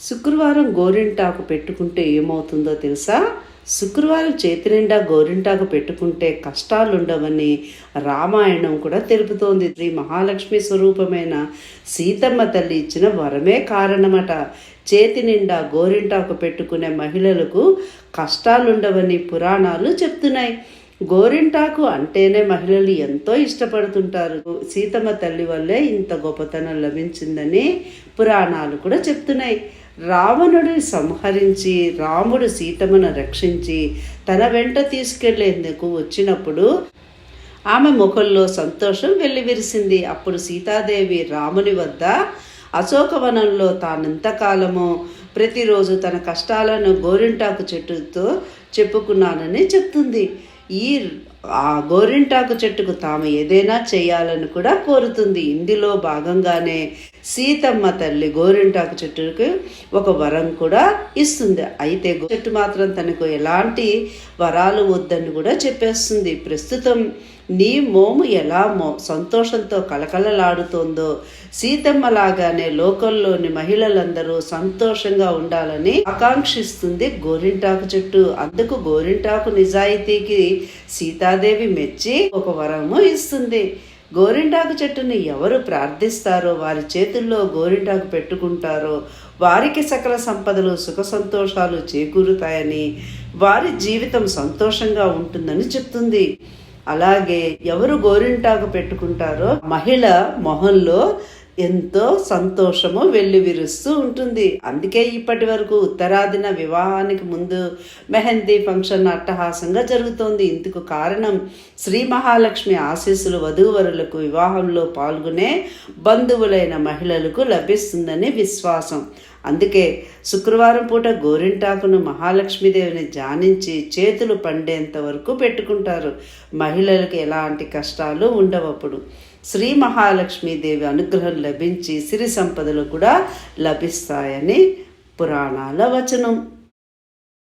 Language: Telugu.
శుక్రవారం గోరింటాకు పెట్టుకుంటే ఏమవుతుందో తెలుసా? శుక్రవారం చేతి నిండా గోరింటాకు పెట్టుకుంటే కష్టాలు ఉండవని రామాయణం కూడా తెలుపుతోంది. శ్రీ మహాలక్ష్మి స్వరూపమైన సీతమ్మ తల్లి ఇచ్చిన వరమే కారణమట. చేతి నిండా గోరింటాకు పెట్టుకునే మహిళలకు కష్టాలుండవని పురాణాలు చెప్తున్నాయి. గోరింటాకు అంటేనే మహిళలు ఎంతో ఇష్టపడుతుంటారు. సీతమ్మ తల్లి వల్లే ఇంత గొప్పతనం లభించిందని పురాణాలు కూడా చెప్తున్నాయి. రావణుడిని సంహరించి రాముడు సీతమ్మను రక్షించి తన వెంట తీసుకెళ్ళేందుకు వచ్చినప్పుడు ఆమె ముఖంలో సంతోషం వెల్లివిరిసింది. అప్పుడు సీతాదేవి రాముని వద్ద అశోకవనంలో తానెంతకాలము ప్రతిరోజు తన కష్టాలను గోరింటాకు చెట్టుతో చెప్పుకున్నానని చెప్తుంది. ir. ఆ గోరింటాకు చెట్టుకు తాము ఏదైనా చేయాలని కూడా కోరుతుంది. ఇందులో భాగంగానే సీతమ్మ తల్లి గోరింటాకు చెట్టుకు ఒక వరం కూడా ఇస్తుంది. అయితే చెట్టు మాత్రం తనకు ఎలాంటి వరాలు వద్దని కూడా చెప్పేస్తుంది. ప్రస్తుతం నీ మోము ఎలా మో సంతోషంతో కలకలలాడుతోందో సీతమ్మ లాగానే లోకంలోని మహిళలందరూ సంతోషంగా ఉండాలని ఆకాంక్షిస్తుంది గోరింటాకు చెట్టు. అందుకు గోరింటాకు నిజాయితీకి సీతాదేవి మెచ్చి ఒక వరము ఇస్తుంది. గోరింటాకు చెట్టుని ఎవరు ప్రార్థిస్తారో వారి చేతుల్లో గోరింటాకు పెట్టుకుంటారో వారికి సకల సంపదలు సుఖ సంతోషాలు చేకూరుతాయని వారి జీవితం సంతోషంగా ఉంటుందని చెప్తుంది. అలాగే ఎవరు గోరింటాకు పెట్టుకుంటారో మహిళ మొహంలో ఎంతో సంతోషము వెల్లువిరుస్తూ ఉంటుంది. అందుకే ఇప్పటి వరకు ఉత్తరాదిన వివాహానికి ముందు మెహందీ ఫంక్షన్ అట్టహాసంగా జరుగుతోంది. ఇందుకు కారణం శ్రీ మహాలక్ష్మి ఆశీస్సులు వధూవరులకు వివాహంలో పాల్గొనే బంధువులైన మహిళలకు లభిస్తుందని విశ్వాసం. అందుకే శుక్రవారం పూట గోరింటాకును మహాలక్ష్మీదేవిని ధ్యానించి చేతులు పండేంత వరకు పెట్టుకుంటారు. మహిళలకు ఎలాంటి కష్టాలు ఉండవప్పుడు శ్రీ మహాలక్ష్మీదేవి అనుగ్రహం లభించి సిరి సంపదలు కూడా లభిస్తాయని పురాణాల వచనం.